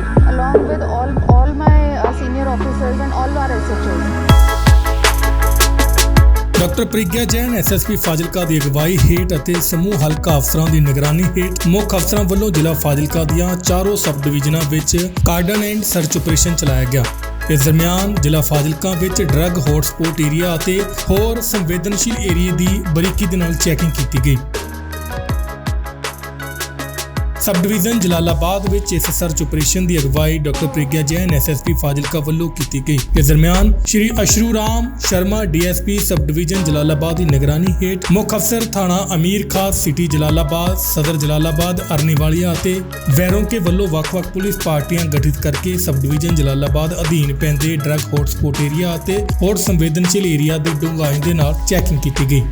here along with all, all my uh, senior officers and all our SHOs. Doctor Pragya Jain SSP Fazilka ਦੀ ਅਗਵਾਈ ਹੇਠ ਅਤੇ ਸਮੂਹ ਹਲਕਾ ਅਫਸਰਾਂ ਦੀ ਨਿਗਰਾਨੀ ਹੇਠ ਮੁੱਖ ਅਫਸਰਾਂ ਵੱਲੋਂ ਜ਼ਿਲ੍ਹਾ ਫਾਜ਼ਿਲਕਾ ਦੀਆਂ ਚਾਰੋਂ ਸਬ ਡਿਵੀਜ਼ਨਾਂ ਵਿੱਚ ਕਾਰਡਨ ਐਂਡ ਸਰਚ ਆਪਰੇਸ਼ਨ ਚਲਾਇਆ ਗਿਆ ਇਸ ਦਰਮਿਆਨ ਜ਼ਿਲ੍ਹਾ ਫਾਜ਼ਿਲਕਾ ਵਿੱਚ ਡਰੱਗ ਹੌਟਸਪੌਟ ਏਰੀਆ ਅਤੇ ਹੋਰ ਸੰਵੇਦਨਸ਼ੀਲ ਏਰੀਏ ਦੀ ਬਰੀਕੀ ਦੇ ਨਾਲ ਚੈਕਿੰਗ ਕੀਤੀ ਗਈ ਸਬ ਡਿਵੀਜ਼ਨ ਜਲਾਲਾਬਾਦ ਵਿੱਚ ਇਸ ਸਰਚ ਆਪਰੇਸ਼ਨ ਦੀ ਅਗਵਾਈ ਡਾਕਟਰ ਪ੍ਰਗਿਆ ਜੈਨ ਐਸਐਸਪੀ ਫਾਜ਼ਿਲਕਾ ਵੱਲੋਂ ਕੀਤੀ ਗਈ। ਇਸ ਦਰਮਿਆਨ Shri Ashru Ram Sharma DSP sub division Jalalabad ਦੀ ਨਿਗਰਾਨੀ ਹੇਠ ਮੁੱਖ ਅਫਸਰ ਥਾਣਾ ਅਮੀਰ ਖਾਸ, ਸਿਟੀ ਜਲਾਲਾਬਾਦ, ਸਦਰ ਜਲਾਲਾਬਾਦ, ਅਰਨੀਵਾਲੀਆ ਅਤੇ ਵੈਰੋਂਕੇ ਵੱਲੋਂ ਵੱਖ-ਵੱਖ ਪੁਲਿਸ ਪਾਰਟੀਆਂ ਗਠਿਤ ਕਰਕੇ ਸਬ ਡਿਵੀਜ਼ਨ ਜਲਾਲਾਬਾਦ ਅਧੀਨ ਪੈਂਦੇ ਡਰੱਗ ਹੌਟਸਪੌਟ ਏਰੀਆ ਅਤੇ ਹੋਰ ਸੰਵੇਦਨਸ਼ੀਲ ਏਰੀਆ ਦੀ ਡੂੰਘਾਈ ਦੇ ਨਾਲ ਚੈਕਿੰਗ ਕੀਤੀ ਗਈ।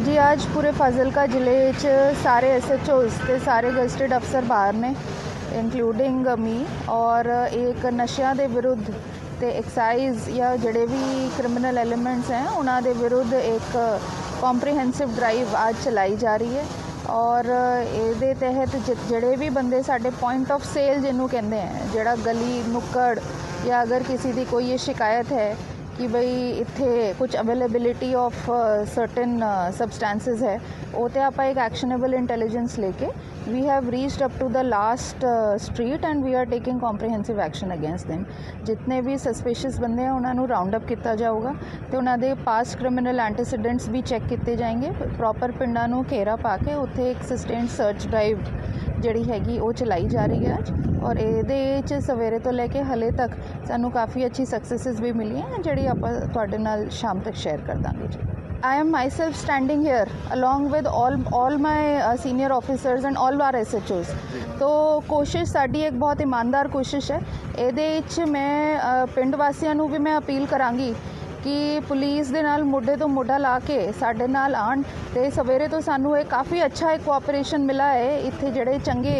ਜੀ, ਅੱਜ ਪੂਰੇ ਫਾਜ਼ਿਲਕਾ ਜ਼ਿਲ੍ਹੇ 'ਚ ਸਾਰੇ ਐਸਐਚਓਸ ਤੇ ਸਾਰੇ ਗਜ਼ਟਿਡ ਅਫਸਰ ਬਾਹਰ ਨੇ ਇਨਕਲੂਡਿੰਗ ਮੀ ਔਰ ਇੱਕ ਨਸ਼ਿਆਂ ਦੇ ਵਿਰੁੱਧ ਤੇ ਐਕਸਾਈਜ਼ ਜਾਂ ਜਿਹੜੇ ਵੀ ਕ੍ਰਿਮੀਨਲ ਐਲੀਮੈਂਟਸ ਹੈ, ਉਹਨਾਂ ਦੇ ਵਿਰੁੱਧ ਇੱਕ ਕੰਪਰੀਹੈਂਸਿਵ ਡਰਾਈਵ ਅੱਜ ਚਲਾਈ ਜਾ ਰਹੀ ਹੈ ਔਰ ਇਹਦੇ ਤਹਿਤ ਜਿ- ਜਿਹੜੇ ਵੀ ਬੰਦੇ ਸਾਡੇ ਪੁਆਇੰਟ ਆਫ ਸੇਲ ਜਿਹਨੂੰ ਕਹਿੰਦੇ ਆ ਜਿਹੜਾ ਗਲੀ ਨੁੱਕੜ ਜਾਂ ਅਗਰ ਕਿਸੇ ਦੀ ਕੋਈ ਇਹ ਸ਼ਿਕਾਇਤ ਹੈ ਕਿ ਬਈ ਇੱਥੇ ਕੁਝ ਅਵੇਲੇਬਿਲਿਟੀ ਆਫ ਸਰਟਨ ਸਬਸਟੈਂਸਸ ਹੈ। ਉਹ ਤੇ ਆਪਾਂ ਇੱਕ ਐਕਸ਼ਨੇਬਲ ਇੰਟੈਲੀਜੈਂਸ ਲੈ ਕੇ we have reached up to the last street and we are taking comprehensive action against them ਜਿਤਨੇ ਵੀ ਸਸਪੀਸ਼ੀਅਸ ਬੰਦੇ ਆ, ਉਹਨਾਂ ਨੂੰ ਰਾਉਂਡ ਅਪ ਕੀਤਾ ਜਾਊਗਾ ਤੇ ਉਹਨਾਂ ਦੇ ਪਾਸਟ ਕ੍ਰਿਮੀਨਲ ਐਂਟੀਸੀਡੈਂਟਸ ਵੀ ਚੈੱਕ ਕੀਤੇ ਜਾਣਗੇ ਪ੍ਰੋਪਰ ਪਿੰਡਾਂ ਨੂੰ ਘੇਰਾ ਪਾ ਕੇ ਉੱਥੇ ਇੱਕ ਸਸਟੇਨਡ ਸਰਚ ਡਰਾਈਵ ਜਿਹੜੀ ਹੈਗੀ ਉਹ ਚਲਾਈ ਜਾ ਰਹੀ ਹੈ ਅੱਜ। ਔਰ ਇਹਦੇ ਚ ਸਵੇਰੇ ਤੋਂ ਲੈ ਕੇ ਹਲੇ ਤੱਕ ਸਾਨੂੰ ਕਾਫੀ ਅੱਛੀ ਸਕਸੈਸਸ ਵੀ ਮਿਲੀਆਂ ਜਿਹੜੀ ਆਪਾਂ ਤੁਹਾਡੇ ਨਾਲ ਸ਼ਾਮ ਤੱਕ ਸ਼ੇਅਰ ਕਰ ਦਾਂਗੇ ਜੀ I am myself standing here along with all all my uh, senior officers and all our SHOs ਤੋ ਕੋਸ਼ਿਸ਼ ਸਾਡੀ ਇੱਕ ਬਹੁਤ ਇਮਾਨਦਾਰ ਕੋਸ਼ਿਸ਼ ਹੈ ਇਹਦੇ ਵਿੱਚ ਮੈਂ ਅ, ਪਿੰਡ ਵਾਸੀਆਂ ਨੂੰ ਵੀ ਮੈਂ ਅਪੀਲ ਕਰਾਂਗੀ ਕਿ ਪੁਲਿਸ ਦੇ ਨਾਲ ਮੋਢੇ ਤੋਂ ਮੋਢਾ ਲਾ ਕੇ ਸਾਡੇ ਨਾਲ ਆਣ ਤੇ ਸਵੇਰੇ ਤੋਂ ਸਾਨੂੰ ਇਹ ਕਾਫੀ ਅੱਛਾ ਇੱਕ ਕੋਆਪਰੇਸ਼ਨ ਮਿਲਾ ਹੈ ਇੱਥੇ ਜਿਹੜੇ ਚੰਗੇ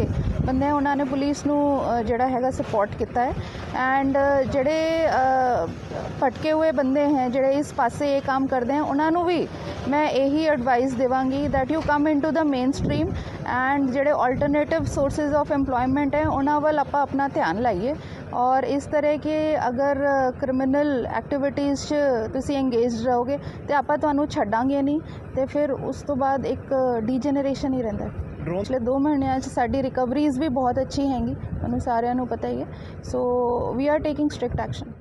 ਬੰਦੇ ਉਹਨਾਂ ਨੇ ਪੁਲਿਸ ਨੂੰ ਜਿਹੜਾ ਹੈਗਾ ਸਪੋਰਟ ਕੀਤਾ ਹੈ। ਐਂਡ ਜਿਹੜੇ ਫਟਕੇ ਹੋਏ ਬੰਦੇ ਹੈ, ਜਿਹੜੇ ਇਸ ਪਾਸੇ ਇਹ ਕੰਮ ਕਰਦੇ ਹੈ, ਉਹਨਾਂ ਨੂੰ ਵੀ ਮੈਂ ਇਹੀ ਐਡਵਾਈਸ ਦੇਵਾਂਗੀ that you come into main mainstream and ਜਿਹੜੇ ਆਲਟਰਨੇਟਿਵ ਸੋਰਸਸ ਆਫ EMPLOYMENT ਹੈ, ਉਹਨਾਂ ਵੱਲ ਆਪਾਂ ਆਪਣਾ ਧਿਆਨ ਲਾਈਏ। ਔਰ ਇਸ ਤਰ੍ਹਾਂ ਕਿ ਅਗਰ ਕ੍ਰਿਮੀਨਲ ਐਕਟੀਵਿਟੀਜ਼ 'ਚ ਤੁਸੀਂ ਇੰਗੇਜਡ ਰਹੋਗੇ, ਤੇ ਆਪਾਂ ਤੁਹਾਨੂੰ ਛੱਡਾਂਗੇ ਨਹੀਂ, ਤੇ ਫਿਰ ਉਸ ਤੋਂ ਬਾਅਦ ਇੱਕ ਡੀਜਨਰੇਸ਼ਨ ਹੀ ਰਹਿੰਦਾ ਹੈ ਪਿਛਲੇ 2 ਮਹੀਨਿਆਂ 'ਚ ਸਾਡੀ ਰਿਕਵਰੀਜ਼ ਵੀ ਬਹੁਤ ਅੱਛੀ ਹੈਗੀ, ਤੁਹਾਨੂੰ ਸਾਰਿਆਂ ਨੂੰ ਪਤਾ ਹੀ ਹੈ। So we are taking strict action